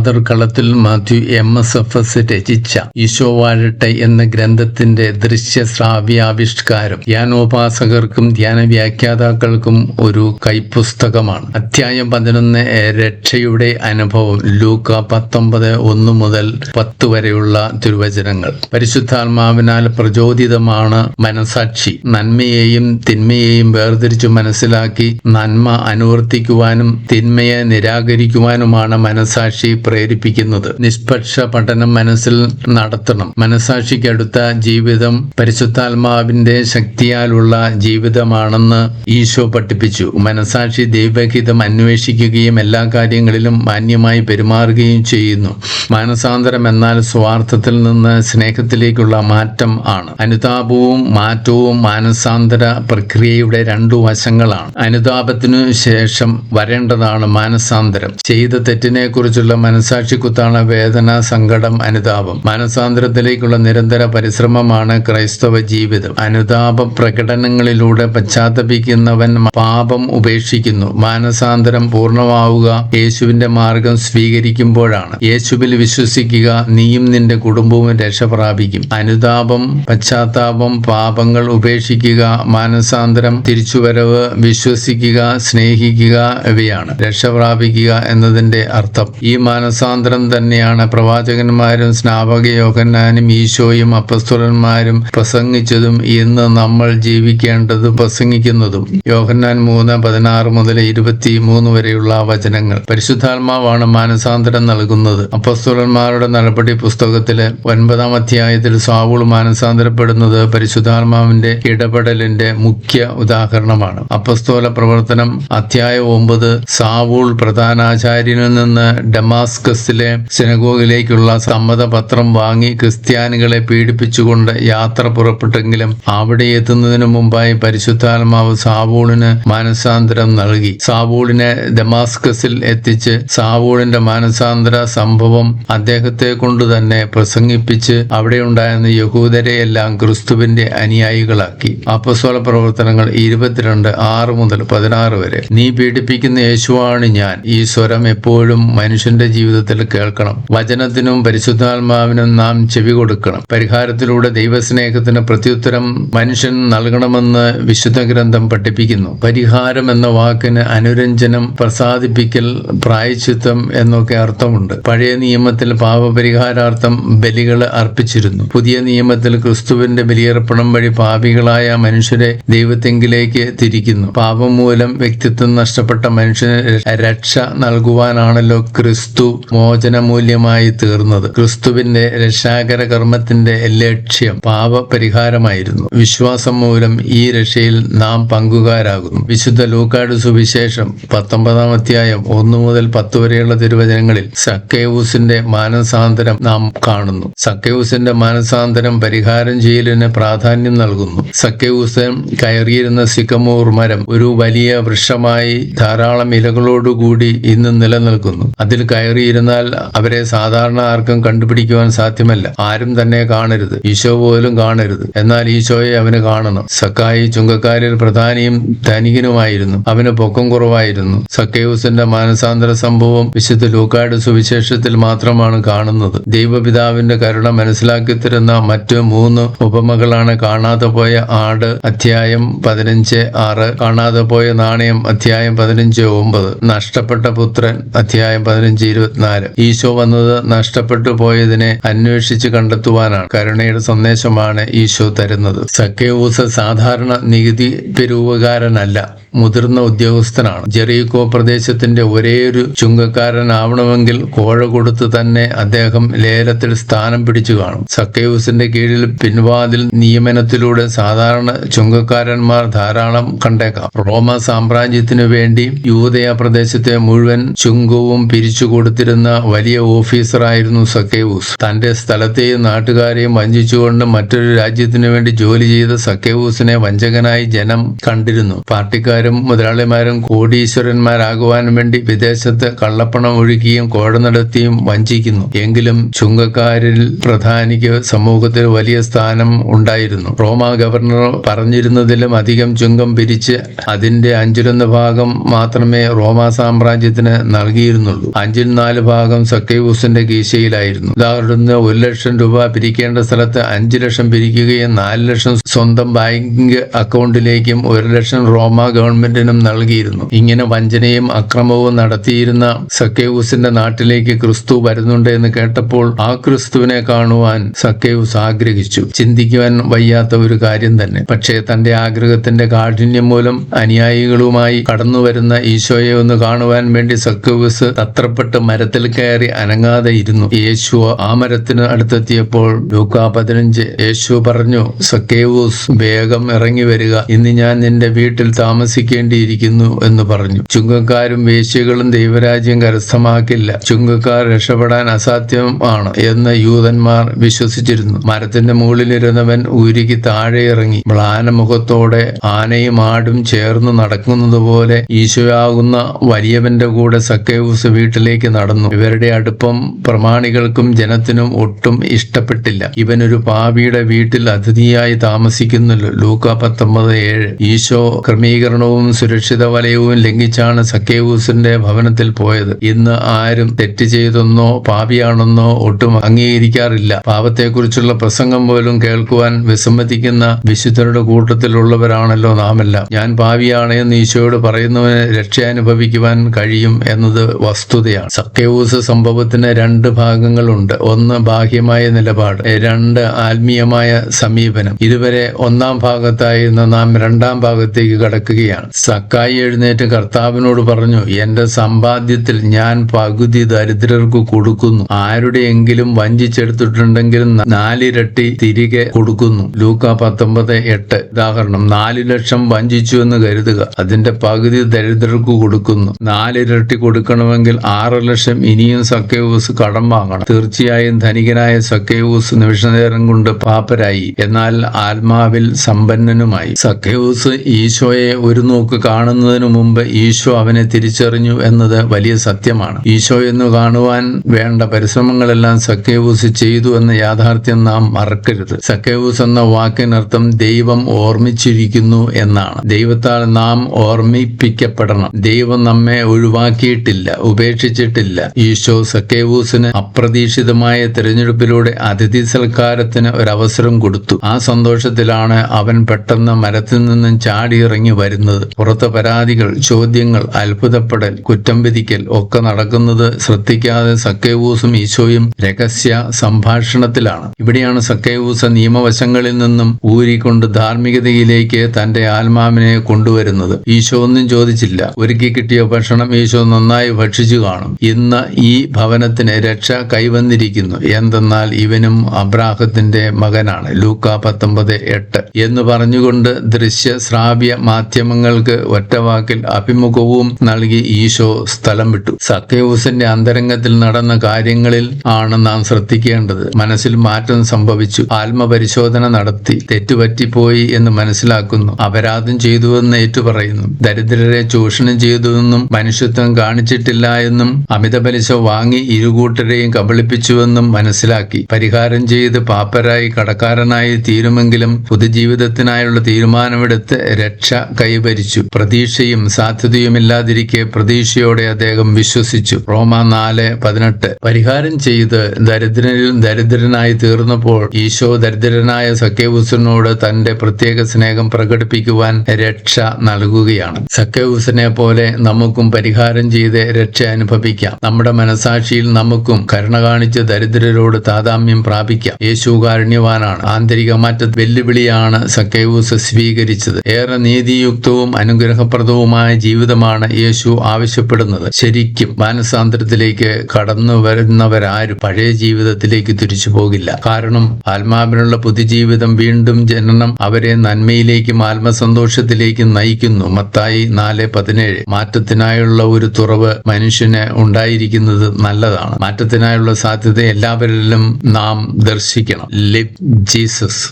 Father Kalathil Mathew M S F S രചിച്ച ഈശോ വാഴട്ടെ എന്ന ഗ്രന്ഥത്തിന്റെ ദൃശ്യ ശ്രാവ്യാവിഷ്കാരം ധ്യാനോപാസകർക്കും ധ്യാന വ്യാഖ്യാതാക്കൾക്കും ഒരു കൈപ്പുസ്തകമാണ്. അധ്യായം പതിനൊന്ന് രക്ഷയുടെ അനുഭവം ലൂക്ക പത്തൊമ്പത് ഒന്ന് മുതൽ പത്ത് വരെയുള്ള തിരുവചനങ്ങൾ. പരിശുദ്ധാത്മാവിനാൽ പ്രചോദിതമാണ് മനസാക്ഷി. നന്മയെയും തിന്മയെയും വേർതിരിച്ചു മനസ്സിലാക്കി നന്മ അനുവർത്തിക്കുവാനും തിന്മയെ നിരാകരിക്കുവാനുമാണ് മനസാക്ഷി പ്രേരിപ്പിക്കുന്നത്. നിഷ്പക്ഷ പഠനം മനസ്സിൽ നടത്തണം. മനസാക്ഷിക്കടുത്ത ജീവിതം പരിശുദ്ധാത്മാവിന്റെ ശക്തിയാലുള്ള ജീവിതമാണെന്ന് ഈശോ പഠിപ്പിച്ചു. മനസാക്ഷി ദൈവഹിതം അന്വേഷിക്കുകയും എല്ലാ കാര്യങ്ങളിലും മാന്യമായി പെരുമാറുകയും ചെയ്യുന്നു. മാനസാന്തരം എന്നാൽ സ്വാർത്ഥത്തിൽ നിന്ന് സ്നേഹത്തിലേക്കുള്ള മാറ്റം ആണ്. അനുതാപവും മാറ്റവും മാനസാന്തര പ്രക്രിയയുടെ രണ്ടു വശങ്ങളാണ്. അനുതാപത്തിനു ശേഷം വരേണ്ടതാണ് മാനസാന്തരം. ചെയ്ത തെറ്റിനെ കുറിച്ചുള്ള മനസാക്ഷിക്കുത്താണ് വേദന സങ്കടം അനുതാപം. മനസാന്തരത്തിലേക്കുള്ള നിരന്തര പരിശ്രമമാണ് ക്രൈസ്തവ ജീവിതം. അനുതാപ പ്രകടനങ്ങളിലൂടെ പശ്ചാത്തപിക്കുന്നവൻ പാപം ഉപേക്ഷിക്കുന്നു. മാനസാന്തരം പൂർണമാവുക യേശുവിന്റെ മാർഗം സ്വീകരിക്കുമ്പോഴാണ്. യേശുവിൽ വിശ്വസിക്കുക നീയും നിന്റെ കുടുംബവും രക്ഷ പ്രാപിക്കും. അനുതാപം പശ്ചാത്താപം പാപങ്ങൾ ഉപേക്ഷിക്കുക മാനസാന്തരം തിരിച്ചുവരവ് വിശ്വസിക്കുക സ്നേഹിക്കുക ഇവയാണ്. രക്ഷ പ്രാപിക്കുക എന്നതിന്റെ അർത്ഥം. ഈ മാനസാന്തരം തന്നെയാണ്. പ്രവാചകന്മാരും സ്നാപക യോഹന്നാനും ഈശോയും അപ്പസ്തുലന്മാരും പ്രസംഗിച്ചതും ഇന്ന് നമ്മൾ ജീവിക്കേണ്ടതും പ്രസംഗിക്കുന്നതും. യോഹന്നാൻ മൂന്ന് പതിനാറ് മുതൽ ഇരുപത്തി മൂന്ന് വരെയുള്ള വചനങ്ങൾ. പരിശുദ്ധാത്മാവാണ് മാനസാന്തരം നൽകുന്നത്. അപ്പസ്തുലന്മാരുടെ നടപടി പുസ്തകത്തിലെ ഒൻപതാം അധ്യായത്തിൽ സാവൂൾ മാനസാന്തരപ്പെടുന്നത് പരിശുദ്ധാത്മാവിന്റെ ഇടപെടലിന്റെ മുഖ്യ ഉദാഹരണമാണ്. അപ്പസ്തോല പ്രവർത്തനം അധ്യായ ഒമ്പത്. സാവൂൾ പ്രധാനാചാര്യനിൽ നിന്ന് ഡമാസ്കസിലെ സിനഗോഗിലേക്കുള്ള സമ്മതപത്രം വാങ്ങി ക്രിസ്ത്യാനികളെ പീഡിപ്പിച്ചുകൊണ്ട് യാത്ര പുറപ്പെട്ടെങ്കിലും അവിടെ എത്തുന്നതിനു മുമ്പായി പരിശുദ്ധാത്മാവ് സാവൂളിന് മാനസാന്തരം നൽകി. സാവൂളിനെ ഡമാസ്കസിൽ എത്തിച്ച് സാവൂളിന്റെ മാനസാന്തര സംഭവം അദ്ദേഹത്തെ കൊണ്ട് തന്നെ പ്രസംഗിപ്പിച്ച് അവിടെ ഉണ്ടായിരുന്ന യഹൂദരെയെല്ലാം ക്രിസ്തുവിന്റെ അനുയായികളാക്കി. അപ്പസ്വല പ്രവർത്തനങ്ങൾ ഇരുപത്തിരണ്ട് ആറ് മുതൽ പതിനാറ് വരെ. നീ പീഡിപ്പിക്കുന്ന യേശുവാണ് ഞാൻ. ഈ സ്വരം എപ്പോഴും മനുഷ്യന്റെ ജീവിതത്തിൽ കേൾക്കണം. വചനത്തിനും പരിശുദ്ധാത്മാവിനും നാം ചെവി കൊടുക്കണം. പരിഹാരത്തിലൂടെ ദൈവസ്നേഹത്തിന് പ്രത്യുത്തരം മനുഷ്യൻ നൽകണമെന്ന് വിശുദ്ധ ഗ്രന്ഥം പഠിപ്പിക്കുന്നു. പരിഹാരം എന്ന വാക്കിന് അനുരഞ്ജനം പ്രസാദിപ്പിക്കൽ പ്രായച്ചിത്തം എന്നൊക്കെ അർത്ഥമുണ്ട്. പഴയ നിയമത്തിൽ പാപപരിഹാരാർത്ഥം ബലികൾ അർപ്പിച്ചിരുന്നു. പുതിയ നിയമത്തിൽ ക്രിസ്തുവിന്റെ ബലിയർപ്പണം വഴി പാപികളായ മനുഷ്യരെ ദൈവത്തെങ്കിലേക്ക് തിരിക്കുന്നു. പാപം മൂലം വ്യക്തിത്വം നഷ്ടപ്പെട്ട മനുഷ്യന് രക്ഷ നൽകുവാനാണല്ലോ ക്രിസ്തു മോചനമൂല്യമായി തീർന്നത്. ക്രിസ്തുവിന്റെ രക്ഷാകര കർമ്മത്തിന്റെ ലക്ഷ്യം പാപപരിഹാരമായിരുന്നു. വിശ്വാസം മൂലം ഈ രക്ഷയിൽ നാം പങ്കുകാരാകുന്നു. വിശുദ്ധ ലൂക്കാട് സുവിശേഷം പത്തൊമ്പതാം അധ്യായം ഒന്നു മുതൽ പത്ത് വരെയുള്ള തിരുവചനങ്ങളിൽ സക്കേവൂസിന്റെ മാനസാന്തരം നാം കാണുന്നു. സക്കേവൂസിന്റെ മാനസാന്തരം പരിഹാരം ചെയ്യലിന് പ്രാധാന്യം നൽകുന്നു. സക്കേവൂസൻ കയറിയിരുന്ന സിക്കമൂർ മരം ഒരു വലിയ വൃക്ഷമായി ധാരാളം ഇലകളോടുകൂടി ഇന്ന് നിലനിൽക്കുന്നു. അതിൽ കയറിയിരുന്നാൽ അവരെ സാധാരണ ആർക്കും കണ്ടുപിടിക്കുവാൻ സാധ്യമല്ല. ആരും തന്നെ കാണരുത്. ഈശോ പോലും കാണരുത്. എന്നാൽ ഈശോയെ അവന് കാണണം. സക്കായി ചുങ്കക്കാരിൽ പ്രധാനിയും ധനികനുമായിരുന്നു. അവന് പൊക്കം കുറവായിരുന്നു. സക്കേവൂസിന്റെ മാനസാന്തര സംഭവം വിശുദ്ധ ലൂക്കാട് സുവിശേഷത്തിൽ മാത്രമാണ് കാണുന്നത്. ദൈവപിതാവിന്റെ കരുണ മനസ്സിലാക്കി തരുന്ന മറ്റു മൂന്ന് ഉപമകളാണ് കാണാതെ പോയ ആട് അധ്യായം പതിനഞ്ച് ആറ് കാണാതെ പോയ നാണയം അധ്യായം പതിനഞ്ച് ഒമ്പത് നഷ്ടപ്പെട്ട പുത്രൻ അധ്യായം പതിനഞ്ച് ഇരുപത്തിനാല്. ഈശോ വന്നത് നഷ്ടപ്പെട്ടു പോയതിനെ അന്വേഷിച്ച് കണ്ടെത്തുവാനാണ്. കരുണയുടെ സന്ദേശമാണ് ഈശോ തരുന്നത്. സക്കേവൂസ് സാധാരണ നികുതി പെരുവുകാരനല്ല. മുതിർന്ന ഉദ്യോഗസ്ഥനാണ്. ജെറീകോ പ്രദേശത്തിന്റെ ഒരേയൊരു ചുങ്കക്കാരനാവണമെങ്കിൽ കോഴ കൊടുത്ത് തന്നെ അദ്ദേഹം ലേലത്തിൽ സ്ഥാനം പിടിച്ചു കാണും. സക്കേവൂസിന്റെ കീഴിൽ പിൻവാതിൽ നിയമനത്തിലൂടെ സാധാരണ ചുങ്കക്കാരന്മാർ ധാരാളം കണ്ടേക്കാം. റോമ സാമ്രാജ്യത്തിനു വേണ്ടി യൂതയ പ്രദേശത്തെ മുഴുവൻ ചുങ്കവും പിരിച്ചു കൊടുത്തിരുന്ന വലിയ ഓഫീസറായിരുന്നു സക്കേവൂസ്. തന്റെ സ്ഥലത്തെയും നാട്ടുകാരെയും വഞ്ചിച്ചുകൊണ്ട് മറ്റൊരു രാജ്യത്തിനു വേണ്ടി ജോലി ചെയ്ത സക്കേവൂസിനെ വഞ്ചകനായി ജനം കണ്ടിരുന്നു. പാർട്ടിക്കാർ രാജാക്കന്മാരും മുതലാളിമാരും കോടീശ്വരന്മാരാകുവാൻ വേണ്ടി വിദേശത്ത് കള്ളപ്പണം ഒഴുകിയും കോഴ നടത്തിയും വഞ്ചിക്കുന്നു. എങ്കിലും ചുങ്കക്കാരിൽ പ്രധാനിക്ക് സമൂഹത്തിൽ വലിയ സ്ഥാനം ഉണ്ടായിരുന്നു. റോമ ഗവർണർ പറഞ്ഞിരുന്നതിലും അധികം ചുങ്കം പിരിച്ച് അതിന്റെ അഞ്ചിലൊന്ന് ഭാഗം മാത്രമേ റോമ സാമ്രാജ്യത്തിന് നൽകിയിരുന്നുള്ളൂ. അഞ്ചിൽ നാല് ഭാഗം സക്കേവൂസിന്റെ കീശയിലായിരുന്നു. ഉദാഹരണത്തിന് ഒരു ലക്ഷം രൂപ പിരിക്കേണ്ട സ്ഥലത്ത് അഞ്ചു ലക്ഷം പിരിക്കുകയും നാല് ലക്ഷം സ്വന്തം ബാങ്ക് അക്കൗണ്ടിലേക്കും ഒരു ലക്ഷം റോമ ഗവൺമെന്റിനും നൽകിയിരുന്നു. ഇങ്ങനെ വഞ്ചനയും അക്രമവും നടത്തിയിരുന്ന സക്കേവൂസിന്റെ നാട്ടിലേക്ക് ക്രിസ്തു വരുന്നുണ്ട് എന്ന് കേട്ടപ്പോൾ ആ ക്രിസ്തുവിനെ കാണുവാൻ സക്കേവൂസ് ആഗ്രഹിച്ചു. ചിന്തിക്കുവാൻ വയ്യാത്ത ഒരു കാര്യം തന്നെ. പക്ഷേ തന്റെ ആഗ്രഹത്തിന്റെ കാഠിന്യം മൂലം അനുയായികളുമായി കടന്നു വരുന്ന ഈശോയെ ഒന്ന് കാണുവാൻ വേണ്ടി സക്കേവൂസ് തത്രപ്പെട്ട് മരത്തിൽ കയറി അനങ്ങാതെ ഇരുന്നു. യേശു ആ മരത്തിന് അടുത്തെത്തിയപ്പോൾ ലൂക്ക പതിനഞ്ച് യേശു പറഞ്ഞു സക്കേവൂസ് വേഗം ഇറങ്ങി വരിക. ഇന്ന് ഞാൻ നിന്റെ വീട്ടിൽ താമസിക്കേണ്ടിയിരിക്കുന്നു എന്ന് പറഞ്ഞു. ചുങ്കക്കാരും വേശ്യകളും ദൈവരാജ്യം കരസ്ഥമാക്കില്ല. ചുങ്കക്കാർ രക്ഷപ്പെടാൻ അസാധ്യമാണ് എന്ന് യൂതന്മാർ വിശ്വസിച്ചിരുന്നു. മരത്തിന്റെ മുകളിലിരുന്നവൻ ഊരിക്ക് താഴെ ഇറങ്ങി. മ്ലാനമുഖത്തോടെ ആനയും ആടും ചേർന്ന് നടക്കുന്നത് പോലെ ഈശോയാകുന്ന വലിയവന്റെ കൂടെ സക്കേവൂസ് വീട്ടിലേക്ക് നടന്നു. ഇവരുടെ അടുപ്പം പ്രമാണികൾക്കും ജനത്തിനും ഒട്ടും ഇഷ്ടപ്പെട്ടില്ല. ഇവനൊരു പാവിയുടെ വീട്ടിൽ അതിഥിയായി താമസിക്കുന്നല്ലോ ലൂക്ക പത്തൊമ്പത് ഏഴ്. ഈശോ ക്രമീകരണവും സുരക്ഷിത വലയവും ലംഘിച്ചാണ് സക്കേവൂസിന്റെ ഭവനത്തിൽ പോയത്. ഇന്ന് ആരും തെറ്റ് ചെയ്തെന്നോ പാപിയാണെന്നോ ഒട്ടും അംഗീകരിക്കാറില്ല. പാപത്തെക്കുറിച്ചുള്ള പ്രസംഗം പോലും കേൾക്കുവാൻ വിസമ്മതിക്കുന്ന വിശുദ്ധരുടെ കൂട്ടത്തിലുള്ളവരാണല്ലോ നാമെല്ലാം. ഞാൻ പാപിയാണ് എന്ന് ഈശോയോട് പറയുന്നവന് രക്ഷ അനുഭവിക്കുവാൻ കഴിയും എന്നത് വസ്തുതയാണ്. സക്കേവൂസ് സംഭവത്തിന് രണ്ട് ഭാഗങ്ങളുണ്ട്. ഒന്ന് ബാഹ്യമായ നിലപാട് രണ്ട് ആത്മീയമായ സമീപനം. ഇതുവരെ ഒന്നാം ഭാഗത്തായിരുന്ന നാം രണ്ടാം ഭാഗത്തേക്ക് കടക്കുകയാണ്. സക്കായി എഴുന്നേറ്റ് കർത്താവിനോട് പറഞ്ഞു എന്റെ സമ്പാദ്യത്തിൽ ഞാൻ പകുതി ദരിദ്രർക്ക് കൊടുക്കുന്നു. ആരുടെയെങ്കിലും വഞ്ചിച്ചെടുത്തിട്ടുണ്ടെങ്കിൽ നാലിരട്ടി തിരികെ കൊടുക്കുന്നു. ലൂക്ക പത്തൊമ്പത് എട്ട്. ഉദാഹരണം നാല് ലക്ഷം വഞ്ചിച്ചു എന്ന് കരുതുക. അതിന്റെ പകുതി ദരിദ്രർക്ക് കൊടുക്കുന്നു. നാലിരട്ടി കൊടുക്കണമെങ്കിൽ ആറ് ലക്ഷം ഇനിയും സക്കേവൂസ് കടം വാങ്ങണം. തീർച്ചയായും ധനികനായ സക്കേവൂസ് നിമിഷനേരം കൊണ്ട് പാപ്പരായി എന്നാൽ ആത്മാവിൽ സമ്പന്നനുമായി. സക്കേവൂസ് ഈശോയെ ഒരു നോക്ക് കാണുന്നതിനു മുമ്പ് ഈശോ അവനെ തിരിച്ചറിഞ്ഞു എന്നത് വലിയ സത്യമാണ്. ഈശോ എന്ന് കാണുവാൻ വേണ്ട പരിശ്രമങ്ങളെല്ലാം സക്കേവൂസ് ചെയ്തു എന്ന യാഥാർത്ഥ്യം നാം മറക്കരുത്. സക്കേവൂസ് എന്ന വാക്കിനർത്ഥം ദൈവം ഓർമ്മിച്ചിരിക്കുന്നു എന്നാണ്. ദൈവത്താൽ നാം ഓർമ്മിപ്പിക്കപ്പെടണം. ദൈവം നമ്മെ ഒഴിവാക്കിയിട്ടില്ല ഉപേക്ഷിച്ചിട്ടില്ല. ഈശോ സക്കേവൂസിന് അപ്രതീക്ഷിതമായ തിരഞ്ഞെടുപ്പിലൂടെ അതിഥി സൽക്കാരത്തിന് ഒരവസരം കൊടുത്തു. ആ സന്തോഷത്തിലാണ് അവൻ പെട്ടെന്ന് മരത്തിൽ നിന്നും ചാടിയിറങ്ങി വരുന്നത്. പുറത്ത് പരാതികൾ ചോദ്യങ്ങൾ അത്ഭുതപ്പെടൽ കുറ്റം വിധിക്കൽ ഒക്കെ നടക്കുന്നത് ശ്രദ്ധിക്കാതെ സക്കേവൂസും ഈശോയും രഹസ്യ സംഭാഷണത്തിലാണ്. ഇവിടെയാണ് സക്കേവൂസ നിയമവശങ്ങളിൽ നിന്നും ഊരിക്കൊണ്ട് ധാർമ്മികതയിലേക്ക് തന്റെ ആത്മാവിനെ കൊണ്ടുവരുന്നത്. ഈശോ ഒന്നും ചോദിച്ചില്ല. ഒരുക്കി കിട്ടിയ ഭക്ഷണം ഈശോ നന്നായി ഭക്ഷിച്ചു കാണും. ഇന്ന് ഈ ഭവനത്തിന് രക്ഷ കൈവന്നിരിക്കുന്നു. എന്തെന്നാൽ ഇവനും അബ്രാഹത്തിന്റെ മകനാണ്. ലൂക്ക പത്തൊമ്പത് എട്ട് എന്ന് പറഞ്ഞുകൊണ്ട് ദൃശ്യ ശ്രാവ്യ മാധ്യമങ്ങൾക്ക് ഒറ്റവാക്കിൽ അഭിമുഖവും നൽകി ഈശോ സ്ഥലം വിട്ടു. സത്യവൂസിന്റെ അന്തരംഗത്തിൽ നടന്ന കാര്യങ്ങളിൽ ആണ് നാം ശ്രദ്ധിക്കേണ്ടത്. മനസ്സിൽ മാറ്റം സംഭവിച്ചു. ആത്മപരിശോധന നടത്തി. തെറ്റുപറ്റിപ്പോയി എന്ന് മനസ്സിലാക്കുന്നു. അപരാധം ചെയ്തുവെന്ന് ഏറ്റുപറയുന്നു. ദരിദ്രരെ ചൂഷണം ചെയ്തുവെന്നും മനുഷ്യത്വം കാണിച്ചിട്ടില്ല എന്നും അമിത പലിശ വാങ്ങി ഇരുകൂട്ടരെയും കബളിപ്പിച്ചുവെന്നും മനസ്സിലാക്കി. പരിഹാരം ചെയ്ത് പാപ്പരായി കടക്കാരനായി തീരുമെങ്കിലും പൊതുജീവിതത്തിനായുള്ള തീരുമാനമെടുത്ത് രക്ഷ കൈവരിച്ചു പ്രതീക്ഷയും സാധ്യതയുമില്ലാതിരിക്കെ പ്രതീക്ഷയോടെ അദ്ദേഹം വിശ്വസിച്ചു. റോമ നാല് പതിനെട്ട്. പരിഹാരം ചെയ്ത് ദരിദ്രനിൽ ദരിദ്രനായി തീർന്നപ്പോൾ ഈശോ ദരിദ്രനായ സക്കേവൂസിനോട് തന്റെ പ്രത്യേക സ്നേഹം പ്രകടിപ്പിക്കുവാൻ രക്ഷ നൽകുകയാണ്. സക്കേവൂസിനെ പോലെ നമുക്കും പരിഹാരം ചെയ്ത് രക്ഷ അനുഭവിക്കാം. നമ്മുടെ മനസാക്ഷിയിൽ നമുക്കും കരുണ കാണിച്ച് ദരിദ്രരോട് താതാമ്യം പ്രാപിക്കാം. യേശു കാരുണ്യവാനാണ്. ആന്തരിക മാറ്റ വെല്ലുവിളിയാണ് സക്കേവൂസ് സ്വീകരിച്ചത്. ഏറെ നീതിയുക്തവും അനുഗ്രഹപ്രദവുമായ ജീവിതമാണ് യേശു ആവശ്യപ്പെടുന്നത്. ശരിക്കും മാനസാന്തരത്തിലേക്ക് കടന്നു വരുന്നവരാരും പഴയ ജീവിതത്തിലേക്ക് തിരിച്ചു പോകില്ല. കാരണം ആത്മാവിനുള്ള പുതുജീവിതം വീണ്ടും ജനനം അവരെ നന്മയിലേക്കും ആത്മസന്തോഷത്തിലേക്കും നയിക്കുന്നു. മത്തായി നാല് പതിനേഴ്. മാറ്റത്തിനായുള്ള ഒരു തുറവ് മനുഷ്യന് ഉണ്ടായിരിക്കുന്നത് നല്ലതാണ്. മാറ്റത്തിനായുള്ള സാധ്യത എല്ലാവരിലും നാം ദർശിക്കണം. Live Jesus